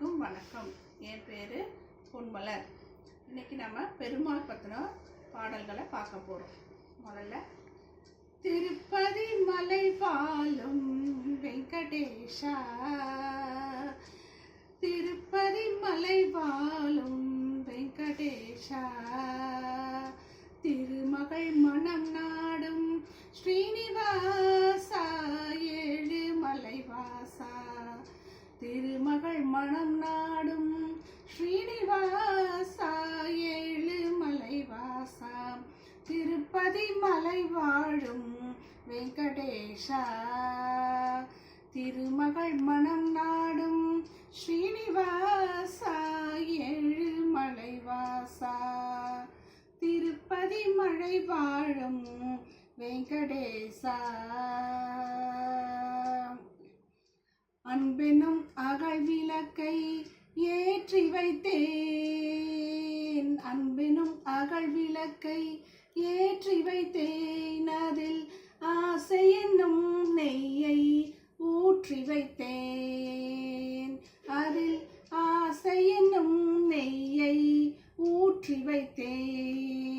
அனைவருக்கும் வணக்கம். என் பேர் பொன்மலர். இன்னைக்கு நம்ம பெருமாள் பற்றின பாடல்களை பார்க்க போகிறோம் முதல்ல திருப்பதி மலை பாலும் வெங்கடேஷா. திருப்பதி மலை பாலும் வெங்கடேஷா. திருமகள் மனம் நாடும் ஸ்ரீனிவாஸ் மலை வாழும் வெங்கடேஷா. திருமகள் மனம் நாடும் ஸ்ரீனிவாசா ஏழு மலைவாசா. திருப்பதி மழை வாழும் வெங்கடேசா அன்பெனும் அகழ் விளக்கை ஏற்றி வைத்தேன். அன்பெனும் அகழ் விளக்கை ஏற்றி வைத்தேன் அதில் ஆசை என்னும் நெய்யை ஊற்றி வைத்தேன். அதில் ஆசை என்னும் நெய்யை ஊற்றி வைத்தேன்.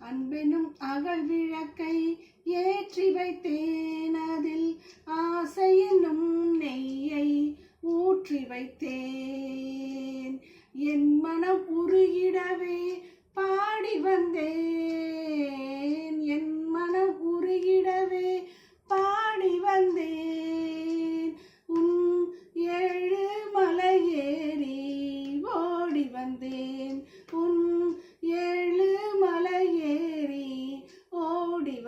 அன்பெனும் அகல் விளக்கை ஏற்றி வைத்தேன். அதில் ஆசை என்னும் நெய்யை ஊற்றி வைத்தேன்.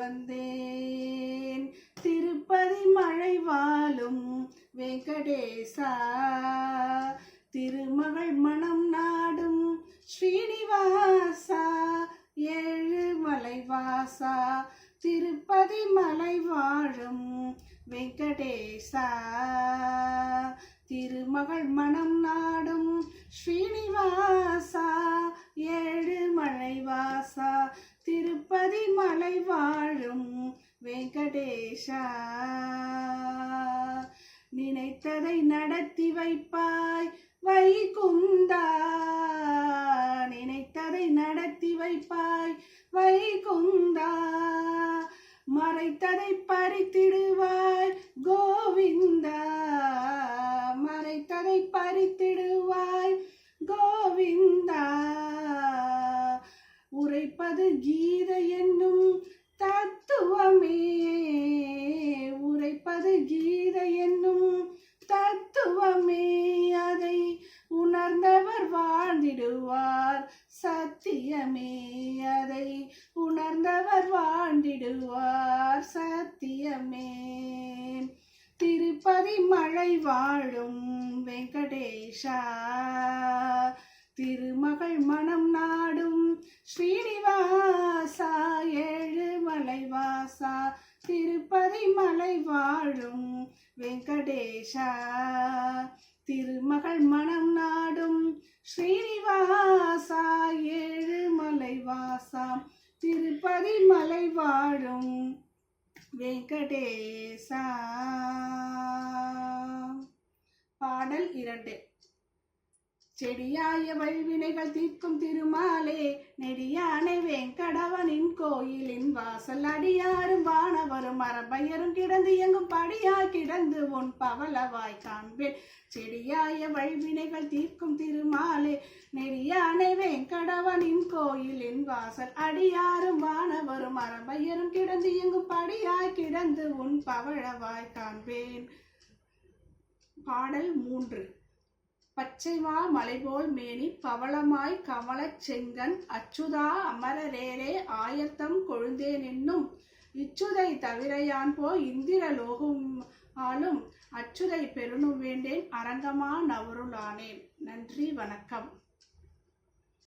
வந்தேன். திருப்பதி மழை வாழும் வெங்கடேசா. திருமகள் மனம் நாடும் ஸ்ரீனிவாசா. ஏழு மலைவாசா. திருப்பதி மலை வாழும் வெங்கடேசா. திருமகள் மனம் நாடும் வெங்கடேஷா நினைத்ததை நடத்தி வைப்பாய் வைகுந்தா நினைத்ததை நடத்தி வைப்பாய் வைகுந்தா. மறைத்ததை பறித்திடுவாய் கோவிந்தா மறைத்ததை பறித்திடுவாய் கோவிந்தா. உரைப்பது கீதை என்னும் தத்துவமே. உரைப்பது கீதை என்னும் தத்துவமே. அதை உணர்ந்தவர் வாழ்ந்திடுவார் சத்தியமே. அதை உணர்ந்தவர் வாழ்ந்திடுவார் சத்தியமே. திருப்பதி மழை வாழும் வெங்கடேஷா. வாழும் வெங்கடேஷா. திருமகள் மனம் நாடும் ஸ்ரீனிவாசா. ஏழு மலைவாசா திருப்பதி மலை வாழும் வெங்கடேசா பாடல் இரண்டு. செடியாய வழிவினைகள் தீர்க்கும் திருமாலே நெடியானை நின் கோயிலின் வாசல் அடியாரும் வானவரும் மரபையரும் கிடந்து எங்கும் படியாய் கிடந்து உன் பவளவாய் காண்பேன். செடியாய வழிவினைகள் தீர்க்கும் திருமாலே நெடியானை வெங்கடவனின் கோயிலின் வாசல் அடியாரும் வானவரும் மரபையரும் கிடந்து எங்கும் படியாய் கிடந்து உன் பவளவாய் காண்பேன். பாடல் மூன்று. பச்சைமா மலைபோல் மேனி பவளமாய் கமலச் செங்கன் அச்சுதா அமரரேரே ஆயத்தம் கொழுந்தேன் என்னும் இச்சுதை தவிரையான் போ இந்திர லோகம் ஆளும் அச்சுதை பெருணும் வேண்டேன் அரங்கமா நவருளானேன். நன்றி வணக்கம்.